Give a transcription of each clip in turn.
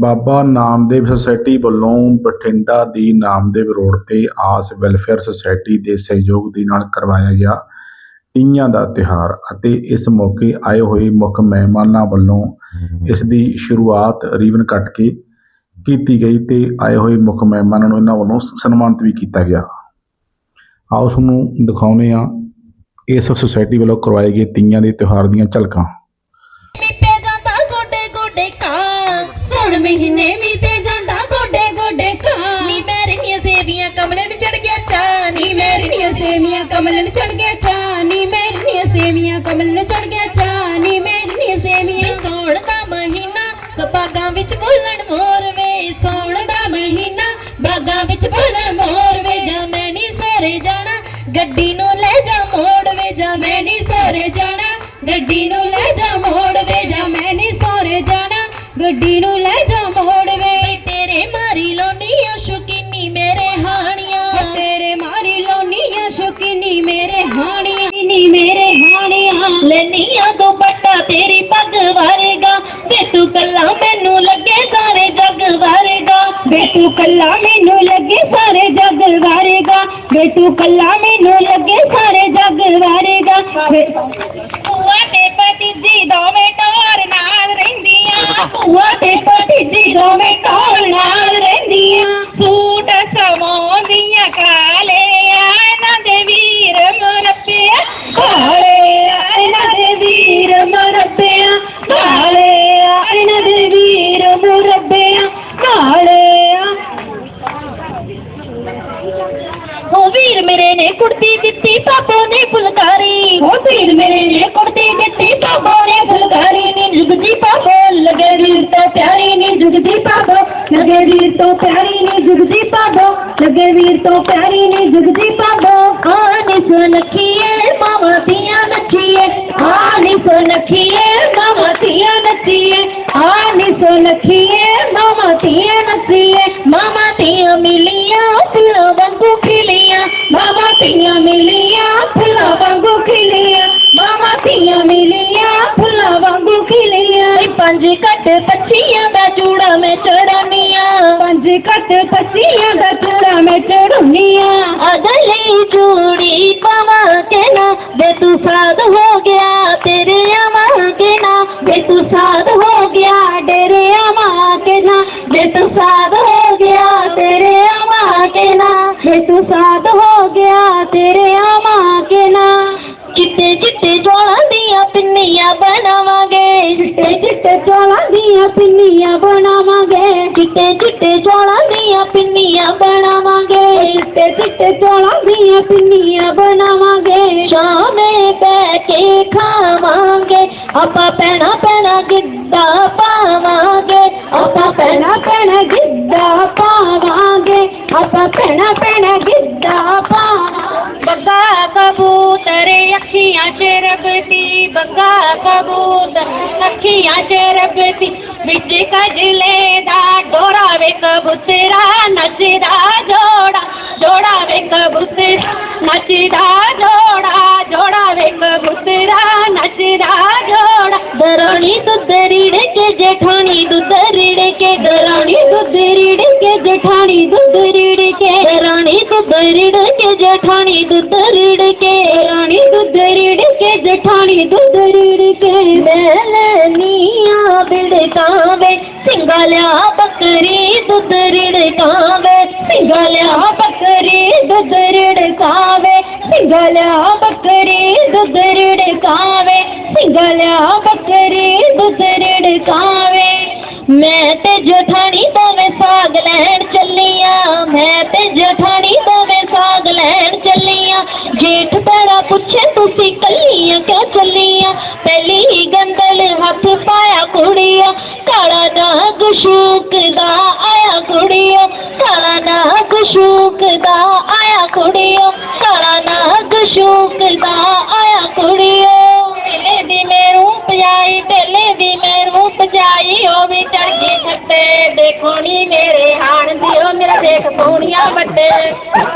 ਬਾਬਾ Namdev society ਵੱਲੋਂ ਬਠਿੰਡਾ ਦੀ Namdev road ਤੇ ਆਸ ਵੈਲਫੇਅਰ ਸੁਸਾਇਟੀ ਦੇ ਸਹਿਯੋਗ ਦੇ ਨਾਲ ਕਰਵਾਇਆ ਗਿਆ ਤੀਆਂ ਦਾ ਤਿਉਹਾਰ ਅਤੇ ਇਸ ਮੌਕੇ ਆਏ ਹੋਏ ਮੁੱਖ ਮਹਿਮਾਨਾਂ ਵੱਲੋਂ ਇਸ ਦੀ ਸ਼ੁਰੂਆਤ ਰੀਵਨ ਕੱਟ ਕੇ ਕੀਤੀ ਗਈ ਤੇ ਆਏ ਹੋਏ ਮੁੱਖ ਮਹਿਮਾਨਾਂ ਨੂੰ ਇਹਨਾਂ ਵੱਲੋਂ ਸਨਮਾਨਿਤ ਵੀ ਕੀਤਾ ਗਿਆ। ਆਓ ਤੁਹਾਨੂੰ ਦਿਖਾਉਂਦੇ ਆ ਇਸ ਸੁਸਾਇਟੀ ਵੱਲੋਂ ਕਰਵਾਏ ਗਏ ਤੀਆਂ ਦੇ ਤਿਉਹਾਰ ਦੀਆਂ ਝਲਕਾਂ। ਮਹੀਨੇ ਮੀ ਪੇ ਜਾਂਦਾ ਗੋਡੇ ਗੋਡੇ ਕਾਂ ਨੀ ਮੇਰੀਆਂ ਸੇਵੀਆਂ ਕਮਲੇ ਨੂੰ ਚੜ ਗਿਆ ਚਾ। ਨੀ ਮੇਰੀਆਂ ਸੇਵੀਆਂ ਕਮਲੇ ਨੂੰ ਚੜ ਗਿਆ ਚਾ। ਨੀ ਮੇਰੀਆਂ ਸੇਵੀਆਂ ਕਮਲੇ ਨੂੰ ਚੜ ਗਿਆ ਚਾ। ਨੀ ਮੇਰੀਆਂ ਸੇਵੀਆਂ। ਸੋਣ ਦਾ ਮਹੀਨਾ ਕਪਾਗਾਂ ਵਿੱਚ ਬੋਲਣ ਮੋਰ ਵੇ। ਸੋਣ ਦਾ ਮਹੀਨਾ ਬਾਗਾਂ ਵਿੱਚ ਬੋਲਣ ਮੋਰ ਵੇ। ਜਾ ਮੈਂ ਨੀ ਸਰੇ ਜਾਣਾ ਗੱਡੀ ਨੂੰ ਲੈ ਜਾ ਮੋੜ ਵੇ। ਜਾ ਮੈਂ ਨੀ ਸਰੇ ਜਾਣਾ ਗੱਡੀ ਨੂੰ ਲੈ ਜਾ ਮੋੜ ਵੇ। ਜਾ ਮੈਂ ਨੀ ਸੋਰੇ ਜਾਣਾ ਗੱਡੀ ਨੂੰ ਲੈ ਜਾ ਮੋੜ ਤੇਰੇ ਮਾਰੀ ਲੋਨੀਆਂ ਸ਼ੁਕੀਨੀ ਮੇਰੇ ਹਾਣੀਆਂ। ਤੇਰੇ ਮਾਰੀ ਲੋਨੀਆਂ ਸ਼ੁਕੀਨੀ ਮੇਰੇ ਹਾਣੀਆਂ। ਨੀ ਮੇਰੇ ਹਾਣੀਆਂ। ਲੈਨੀਆਂ ਦੁਪੱਟਾ ਤੇਰੀ ਪੱਗ ਵਾਰੇਗਾ। ਵੇ ਤੂੰ ਕੱਲਾ ਮੈਨੂੰ ਲੱਗੇ ਸਾਰੇ ਜੱਗ ਵਾਰੇਗਾ। ਵੇ ਤੂੰ ਕੱਲਾ ਮੈਨੂੰ ਲੱਗੇ ਸਾਰੇ ਜੱਗ ਵਾਰੇਗਾ। ਵੇ ਤੂੰ ਕੱਲਾ ਮੈਨੂੰ ਲੱਗੇ ਸਾਰੇ ਜੱਗ ਵਾਰੇਗਾ। ਵੇ 我的不敌，敌我们高粱。ਪਾਪਾ ਲਗੇ ਵੀਰ ਤੋਂ ਪਿਆਰੀ ਨੀ ਜੁਗਦੀ ਪਾਪਾ ਲਗੇ ਵੀਰ ਤੋਂ ਪਿਆਰੀ ਨੀ ਜੁਗਦੀ ਪਾਪਾ ਲਗੇ ਵੀਰ ਤੋਂ ਪਿਆਰੀ ਨੀ ਜੁਗਦੀ ਪਾਪਾ ਹਾਂ ਨੀ ਸੁਨਖੀਏ ਮਾਵਾ ਦੀਆਂ ਨੱਚੀਏ ਹਾਂ ਨੀ ਸੁਨਖੀਏ ਮਾਵਾ ਦੀਆਂ ਨੱਚੀਏ ਹਾਂ ਨੀ ਸੁਨਖੀਏ ਮਾਵਾ ਦੀਆਂ ਨੱਚੀਏ ਮਾਮਾ ਦੀਆਂ ਮਿਲੀਆਂ ਫੁੱਲਾਂ ਵਾਂਗੂ ਖਿਲੀਆਂ ਮਾਮਾ ਦੀਆਂ ਪੰਜ ਘੱਟ ਪੱਛੀਆਂ ਦਾ ਚੂੜਾ ਮੈਂ ਚੜਨੀਆਂ ਪੰਜ ਘੱਟ ਪੱਛੀਆਂ ਦਾ ਚੂੜਾ ਮੈਂ ਚੜਨੀਆਂ ਅਗਲੀ ਚੂੜੀ ਪਾਵਾਂ ਕੇ ਨਾ, ਵੇ ਤੂੰ ਸਾਧ ਹੋ ਗਿਆ ਤੇਰੇ ਆਵਾਂ ਕੇ ਨਾ। ਬੇ ਤੂੰ ਸਾਧ ਹੋ ਗਿਆ ਡੇਰੇ ਆਵਾਂ ਕੇ ਨਾ। ਵੇ ਤੂੰ ਸਾਧ ਹੋ ਗਿਆ ਤੇਰੇ ਆਵਾਂ ਕੇ ਨਾ। ਵੇ ਤੂੰ ਸਾਧ ਹੋ ਗਿਆ ਤੇਰੇ ਆਵਾਂ ਕੇ ਨਾ। ਚਿੱਟੇ ਚਿੱਟੇ ਜੋੜਾਂ ਦੀਆਂ ਪਿੰਨੀਆਂ ਬਣਾਵਾਂਗੇ। ਚਿੱਟੇ ਚਿੱਟੇ ਜੋੜਾਂ ਦੀਆਂ ਪਿੰਨੀਆਂ ਬਣਾਵਾਂਗੇ ਚਿੱਟੇ ਚਿੱਟੇ ਜੋੜਾਂ ਦੀਆਂ ਪਿੰਨੀਆਂ ਬਣਾਵਾਂਗੇ ਚਿੱਟੇ ਚਿੱਟੇ ਜੋੜਾਂ ਦੀਆਂ ਪਿੰਨੀਆਂ ਬਣਾਵਾਂਗੇ ਸ਼ਾਮੇ ਬੈ ਕੇ ਖਾਵਾਂਗੇ ਆਪਾਂ ਪੈਣਾ ਪੈਣਾ ਗਿੱਧਾ ਪਾਵਾਂਗੇ ਆਪਾਂ ਪੈਣਾ ਪੈਣਾ ਗਿੱਧਾ ਪਾਵਾਂਗੇ ਆਪਾਂ ਪੈਣਾ ਪੈਣਾ ਗਿੱਧਾ ਪਾਵਾਂਗੇ ਬੱਗਾ ਕਬੂਤਰ ਅੱਖੀਆਂ 'ਚ ਰਬਤੀ ਬੱਗਾ ਕਬੂਤਰ ਅੱਖੀਆਂ 'ਚ ਰਬਤੀ ਵਿੱਚ ਕਜਲੇ ਦਾ ਡੋਰਾ ਵੇ ਕਬੂਤਰਾ ਨੱਚਦਾ ਜੋੜਾ ਜੋੜਾ ਵੇ ਕਬੂਤਰਾ ਨੱਚਦਾ ਜੋੜਾ ਜੋੜਾ ਵੇ ਕਬੂਤਰਾ ਨੱਚਦਾ ਜੋੜਾ ਦਰਾਣੀ ਦੁੱਧ ਰੀੜ ਕੇ ਜੇਠਾਣੀ ਦੁੱਧ ਰੀੜ ਕੇ ਦਰਾਣੀ ਦੁੱਧ ਰੀੜ ਕੇ ਜੇਠਾਣੀ ਦੁੱਧ ਰੀੜ ਕੇ ਦਰਾਣੀ ਦੁੱਧ ਰੀੜ ਕੇ ਜੇਠਾਣੀ ਦੁੱਧ ਰੀੜ ਕੇ ਰਾਣੀ ਦੁੱਧ ਰੀੜ ਕੇ ਬਿੜਕਾਵੇ ਸਿੰਗਾਲਿਆ ਬੱਕਰੀ ਦੁੱਧ ਰੀੜਕਾਵੇ ਸਿੰਗਾਲਿਆ ਬੱਕਰੀ ਦੁੱਧ ਰੀੜਕਾਵੇ ਸਿੰਗਾਲਿਆ ਬੱਕਰੀ ਦੁੱਧ ਰੀੜਕਾਵੇ ਸਿੰਗਾਲਿਆ ਬੱਕਰੀ ਦੁੱਧ ਰੀੜਕਾਵੇ ਮੈਂ ਤੇ ਜਠਾਣੀ ਦੋਵੇਂ ਸਾਗ ਲੈਣ ਚੱਲੀਆਂ, ਮੈਂ ਤੇ ਜਠਾਣੀ ਦੋਵੇਂ ਸਾਗ ਲੈਣ ਚੱਲੀਆਂ। ਜੇਠ ਤੇਰਾ ਪੁੱਛੇ, ਤੁਸੀਂ ਕੱਲੀਆਂ ਕਿਉਂ ਚੱਲੀਆਂ? ਪਹਿਲੀ Shukla ਮੇਰੂ ਪਜਾਈ ਉਹ ਵੀ ਚੜ ਗਈ ਛੱਤੇ ਦੇਖੋ ਨੀ ਮੇਰੇ ਹਾਣ ਦੀ ਉਹ ਮੇਰਾ ਦੇਖ ਪੌਣੀਆਂ ਵੱਡੇ।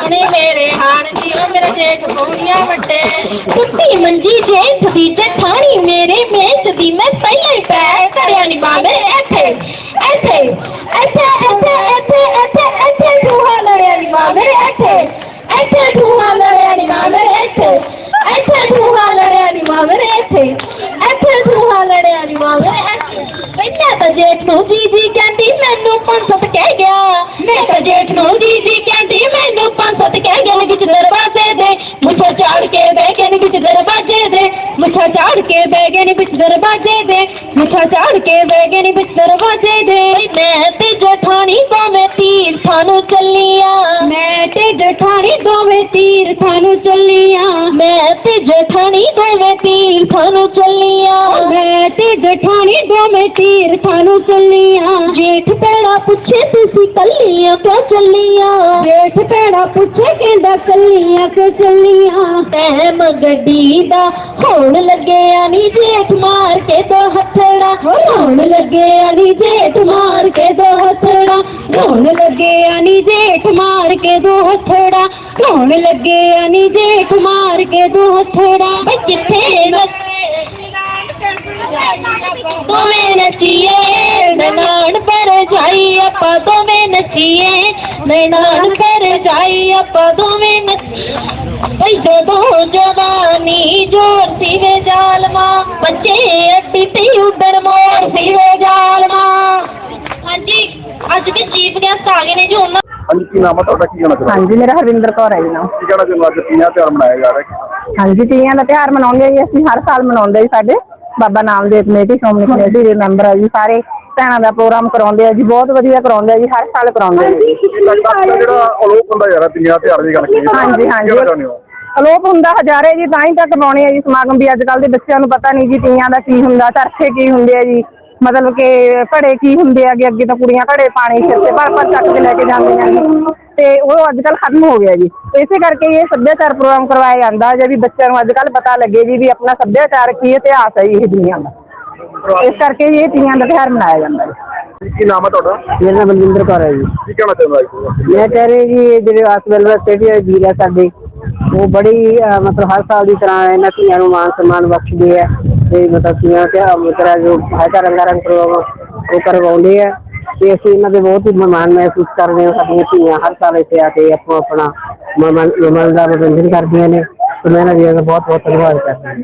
ਨੀ ਮੇਰੇ ਹਾਣ ਦੀ ਉਹ ਮੇਰਾ ਦੇਖ ਪੌਣੀਆਂ ਵੱਡੇ। ਕੁੱਤੀ ਮੰਜੀ ਜੇਠ ਦੀ ਜਠਾਣੀ ਮੇਰੇ ਮੇਚ ਦੀ। ਮੈਂ ਪਹਿਲਾਂ ਹੀ ਪੈ ਕਰਿਆ ਨੀ ਬਾਂਦੇ ਇੱਥੇ ਇੱਥੇ ਇੱਥੇ ਇੱਥੇ ਇੱਥੇ ਇੱਥੇ ਇੱਥੇ ਚੂਹਾ ਲੜਿਆ ਨੀ ਮਾਂ ਮੇਰੇ ਇੱਥੇ ਇੱਥੇ ਚੂਹਾ ਤਾਂ ਜੇਠ ਨੂੰ ਜੀ ਕਹਿੰਦੀ, ਮੈਨੂੰ ਪੰਸਤ ਕਹਿ ਗਿਆ। ਮੈਂ ਤਾਂ ਜੇਠ ਨੂੰ ਜੀ ਜੀ ਮੁੱਛਾਂ ਚਾੜ ਕੇ ਬਹਿ ਗਏ ਨੀ ਵਿੱਚ ਦਰਵਾਜ਼ੇ ਦੇ ਮੁੱਛਾਂ ਚਾੜ ਕੇ ਬਹਿ ਗਏ ਨੀ ਵਿੱਚ ਦਰਵਾਜ਼ੇ ਦੇ ਮੈਂ ਤੇ ਜਠਾਣੀ ਦੋਵੇਂ ਤੀਰਥਾਂ ਨੂੰ ਚੱਲੀਆਂ ਮੈਂ ਤੇ ਜਠਾਣੀ ਦੋਵੇਂ ਤੀਰਥਾਂ ਨੂੰ ਚੱਲੀਆਂ ਮੈਂ ਤੇ ਜਠਾਣੀ ਦੋਵੇਂ ਤੀਰਥਾਂ ਨੂੰ ਚੱਲੀਆਂ ਮੈਂ ਤੇ ਜਠਾਣੀ ਦੋਵੇਂ ਤੀਰਥਾਂ ਨੂੰ ਚੱਲੀਆਂ ਜੇਠ ਪੈੜਾ ਪੁੱਛੇ ਤੁਸੀਂ ਕੱਲੀਆਂ ਕਿਉਂ ਚੱਲੀਆਂ ਜੇਠ ਪੈੜਾ ਪੁੱਛੇ ਕਹਿੰਦਾ ਕੱਲੀਆਂ ਕਿਉਂ ਚੱਲੀਆਂ ਟਾਈਮ ਗੱਡੀ ਦਾ ਹੋਣ ਲੱਗਿਆ ਨੀ ਜੇਠ ਮਾਰ ਕੇ ਦੋ ਹੱਥੜਾ ਹੋਣ ਲੱਗਿਆ ਨੀ ਜੇਠ ਮਾਰ ਕੇ ਦੋ ਹੱਥੜਾ ਹੋਣ ਲੱਗਿਆ ਨੀ ਜੇਠ ਮਾਰ ਕੇ ਦੋ ਹੱਥੜਾ ਹੋਣ ਲੱਗਿਆ ਨੀ ਜੇਠ ਮਾਰ ਕੇ ਦੋ ਹੱਥੜਾ ਵੇ ਕਿੱਥੇ ਦੋਵੇਂ ਨਚੀਏ ਨਨਾਣ ਪਰ ਜਾਈ ਆਪਾਂ ਦੋਵੇਂ ਨਚੀਏ ਨਨਾਣ ਪਰ ਜਾਈ ਆਪਾਂ ਦੋਵੇਂ ਨਚੀਏ ਬਈ ਜਦੋਂ ਜਵਾਨੀ ਜੋਰ ਅੱਡੀ ਤੇ ਉੱਡਣ ਮੋਰ ਸੀ ਵੇ ਜਾਲਮਾ। ਹਾਂਜੀ ਅੱਜ ਦੇ ਚੀਫ ਗੈਸਟ ਆ ਗਏ ਨੇ ਜੀ ਉਹਨਾਂ ਹਾਂਜੀ ਕੀ ਨਾਮ ਹੈ ਤੁਹਾਡਾ? ਕੀ ਕਹਿਣਾ ਚਾਹੁੰਦੇ ਹਾਂਜੀ ਮੇਰਾ ਹਰਵਿੰਦਰ ਕੌਰ ਹੈ ਜੀ ਨਾਮ। ਕੀ ਕਹਿਣਾ ਚਾਹੁੰਦੇ ਅੱਜ ਤੀਆਂ ਤਿਉਹਾਰ ਮਨਾਇਆ ਜਾ ਰਿਹਾ ਹੈ ਹਾਂਜੀ ਤੀਆਂ ਦਾ ਤਿਉਹਾਰ ਮਨਾਉਂਦੇ ਜੀ ਅਸੀਂ ਹਰ ਸਾਲ ਮਨਾਉਂਦੇ ਜੀ ਸਾਡੇ। ਬਾਬਾ ਨਾਮਦੇਵ ਕਮੇਟੀ ਸ਼੍ਰੋਮਣੀ ਕਮੇਟੀ ਦੇ ਮੈਂਬਰ ਆ ਜੀ ਸਾਰੇ ਭੈਣਾਂ ਦਾ ਪ੍ਰੋਗਰਾਮ ਕਰਾਉਂਦੇ ਆ ਜੀ ਬਹੁਤ ਵਧੀਆ ਕਰਾਉਂਦੇ ਆ ਜੀ ਹਰ ਸਾਲ ਕਰਾਉਂਦੇ ਆ ਜੀ। ਜਿਹੜਾ ਅਲੋਪ ਹੁੰਦਾ ਜਾ ਰਿਹਾ ਤੀਆਂ ਤਿਉਹਾਰ ਦੀ ਗੱਲ ਕੀਤੀ ਹਾਂਜੀ ਹਾਂਜੀ। ਕੀ ਚਾਹੁੰਦੇ ਹੋ? ਅਲੋਪ ਹੁੰਦਾ ਹਜ਼ਾਰੇ ਜੀ ਤਾਂ ਹੀ ਤਾਂ ਕਰਵਾਉਣੇ ਆ ਜੀ ਸਮਾਗਮ ਵੀ। ਅੱਜ ਕੱਲ ਦੇ ਬੱਚਿਆਂ ਨੂੰ ਪਤਾ ਨਹੀਂ ਜੀ ਤੀਆਂ ਦਾ ਕੀ ਹੁੰਦਾ ਚਰਖੇ ਕੀ ਹੁੰਦੇ ਆ ਜੀ। ਮਤਲਬ ਕਿ ਘੜੇ ਕੀ ਹੁੰਦੇ ਆਗੇ ਅੱਗੇ ਤਾਂ ਕੁੜੀਆਂ ਘੜੇ ਪਾਣੀ ਸਿਰ ਤੇ ਭਰ ਭਰ ਚੱਕ ਕੇ ਲੈ ਕੇ ਜਾਂਦੀਆਂ ਨੇ। ਤੇ ਉਹ ਅੱਜ ਕੱਲ ਖਤਮ ਹੋ ਗਿਆ ਜੀ। ਇਸੇ ਕਰਕੇ ਇਹ ਸੱਭਿਆਚਾਰ ਪ੍ਰੋਗਰਾਮ ਕਰਵਾਇਆ ਜਾਂਦਾ ਜੇ ਵੀ ਬੱਚਿਆਂ ਨੂੰ ਅੱਜ ਕੱਲ ਪਤਾ ਲੱਗੇ ਜੀ ਵੀ ਆਪਣਾ ਸੱਭਿਆਚਾਰ ਕੀ ਇਤਿਹਾਸ ਹੈ ਜੀ ਇਹ ਦੁਨੀਆ ਦਾ। ਇਸ ਕਰਕੇ ਇਹ ਤੀਆਂ ਦਾ ਤਿਉਹਾਰ ਮਨਾਇਆ ਜਾਂਦਾ ਹੈ। ਕੀ ਨਾਮ ਹੈ ਤੁਹਾਡਾ? ਮੇਰਾ ਨਾਮ ਬਲਜਿੰਦਰ ਕੌਰ ਹੈ ਜੀ। ਕੀ ਕਹਿਣਾ ਚਾਹੁੰਦਾ ਜੀ? ਮੈਂ ਕਹਿ ਰਹੀ ਜੀ ਜਿਹੜੇ ਆਸ ਵੈਲਫੇਅਰ ਸੋਸਾਇਟੀ ਵੀਰ ਆ ਸਾਡੇ ਉਹ ਬੜੀ ਅਹ, ਮਤਲਬ ਹਰ ਸਾਲ ਦੀ ਤਰ੍ਹਾਂ ਇਹਨਾਂ ਧੀਆਂ ਨੂੰ ਮਾਨ ਸਨਮਾਨ ਬਖਸ਼ਦੇ ਆ ਤੇ ਮਤਲਬ ਧੀਆਂ ਤੇ ਮਤਲਬ ਜੋ ਭਾਈਚਾਰਾ ਰੰਗਾਰੰਗ ਪ੍ਰੋਗਰਾਮ ਉਹ ਕਰਵਾਉਂਦੇ ਆ ਤੇ ਅਸੀਂ ਇਹਨਾਂ ਦੇ ਬਹੁਤ ਹੀ ਮਾਣ ਮਹਿਸੂਸ ਕਰਦੇ ਹਾਂ ਸਾਡੀਆਂ ਧੀਆਂ ਹਰ ਸਾਲ ਇੱਥੇ ਆ ਕੇ ਆਪੋ ਆਪਣਾ ਮਨ ਮਨ ਦਾ ਮਨੋਰੰਜਨ ਕਰਦੀਆਂ ਨੇ। ਤੇ ਮੈਂ ਇਹਨਾਂ ਦੀ ਬਹੁਤ ਬਹੁਤ ਧੰਨਵਾਦ ਕਰਦਾ ਹਾਂ।